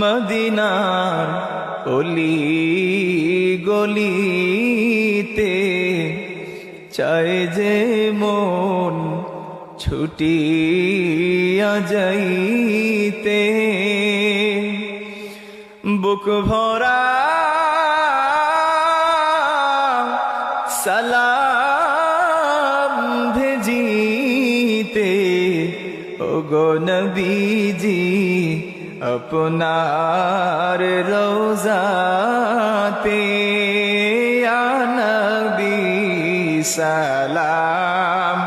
মদিনার অলি গলিতে চায় যে মন ছুটিয়া যাইতে। বুক ভরা সালাম ভেজিতে ও গো নবীজি আপনার রোজাতে আ নবী সালাম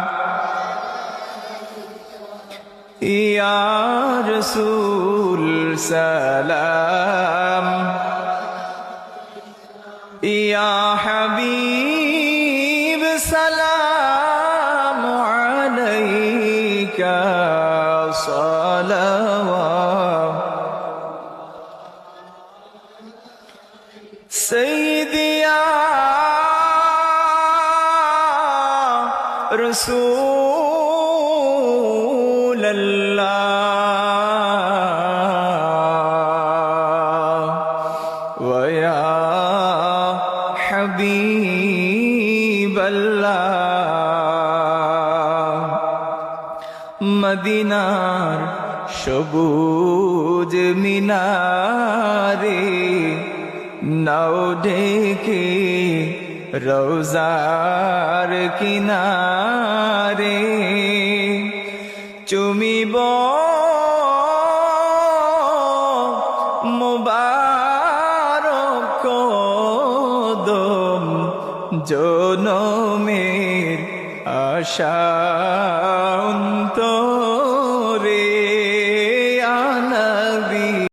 ইয়া রসুল সালাম ইয়া হাবিব সালাম আলাইকা সালাওয়াত سيدي يا رسول الله ويا حبيب الله মদিনার সবুজ মিনারে নাও ঢেকে রোজার কিনারে চুমিব মুবারক কদম জনমের আশা অন্তরে